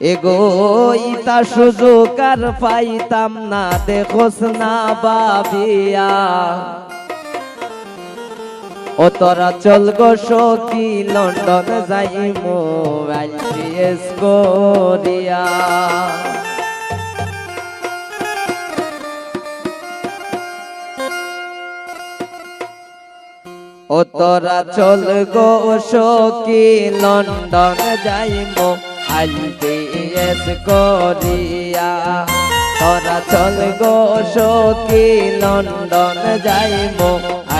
এগো, ইতা সুযোগ আর পাইতাম না, দেখোস না বাবিয়া। ও তোরা চল গো সখী, লন্ডন যাই মোবাইল পিএস করিয়া। ও তোরা চল গো সখী, লন্ডন যাইম আইপিএস করিয়া। তোরা চল গো সখী, লন্ডন যাইম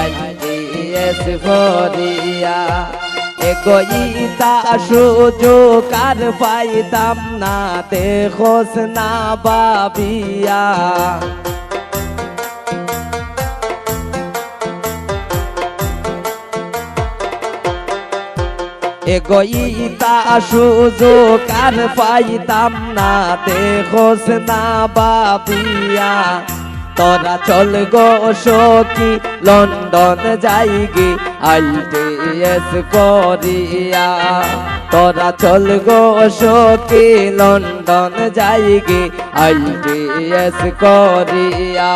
আইপিএস করিয়া। আর পাইতাম না দেখোস না বাবিয়া এগোইতা সুযোগ আর পাইতাম না দেখোস না বাবিয়া তোরা চল গো সখী লন্ডন যাইগি আইটিএস করিয়া। তোরা চল গো সখী লন্ডন যাইগি আইটিএস করিয়া।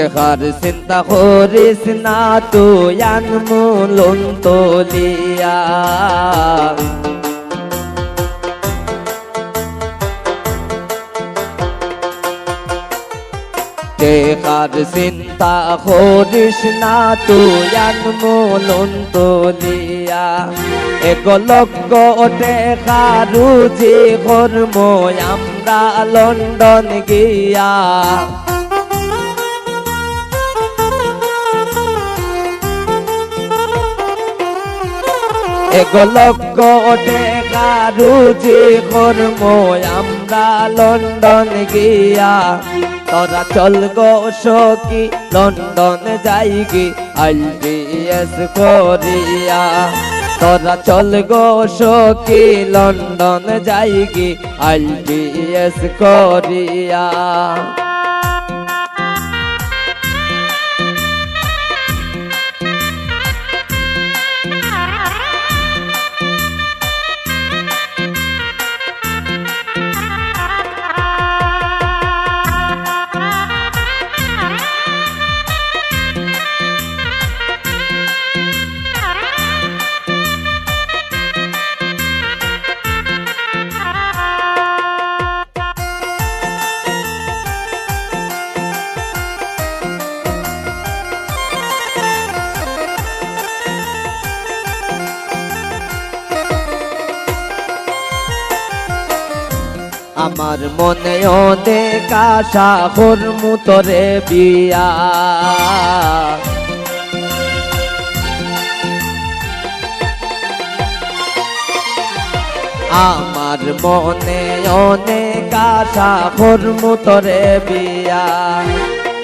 টেকার চিন্তা করিস না তুই আনমূলন তলিয়া। টেকার চিন্তা করিস না তুই আনমূলন তলিয়া। এক লক্ষ রুজি কর্ম আমরা লন্ডন গিয়া। এক লক্ষ টাকা রুজি কর্ম আমরা লন্ডন গিয়া। তোরা চল গো সখী, লন্ডন যাই গে আইবিএস করিয়া। তোরা চল গো সখী, লন্ডন যাই গে আইবিএস করিয়া। আমার মনে অনেক আশা করমু তোরে বিয়া। আমার মনে অনেক আশা করমু তোরে বিয়া।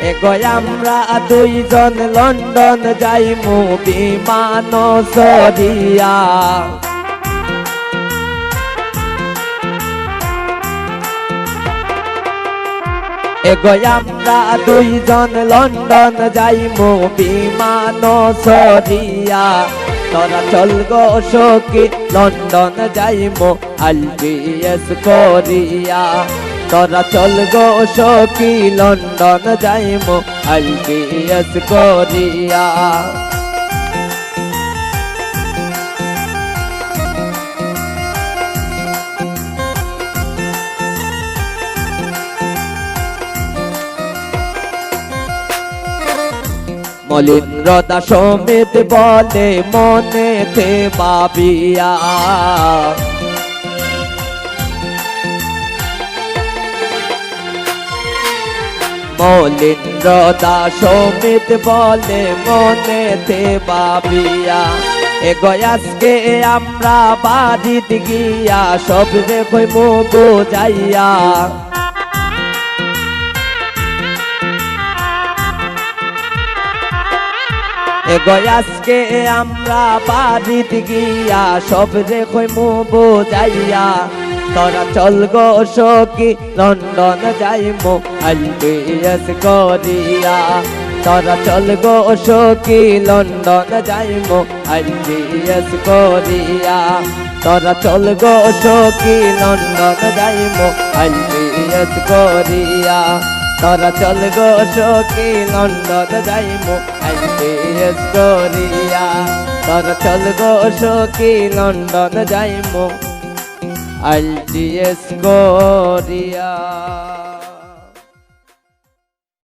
এগোয় আমরা দুইজন লন্ডন যাইমু বিমান সরিয়া। আমরা দুইজন লন্ডন যাইমু, বিমান সরিয়া। তোরা চল গো সখী, লন্ডন যাইমু আলবিএস করিয়া। তোরা চল গো সখী, লন্ডন যাইমু আলবিএস করিয়া। মলিন্দ্রদা সমিত বলে মনেতে বাবিয়া মলিন্দ্রদা সমিত বলে মনেতে বাবিয়া এগোয় আজকে আমরা বাড়িতে গিয়া সব দেখই মো আজকে আমরা বাড়িতে গিয়া সব দেখই মো বোঝাইয়া। তোরা চল গো সখী, লন্ডন যাইমো আইবিএস করিয়া। তোরা চল গো সখী, লন্ডন যাইমো আইবিএস করিয়া। তোরা চল গো সখী, লন্ডন যাইমো আইবিএস করিয়া। তোরা চল গো সখী লন্ডন যাইমো আইপিএস করিয়া। তোরা চল গো সখী লন্ডন যাইমো আইপিএস করিয়া।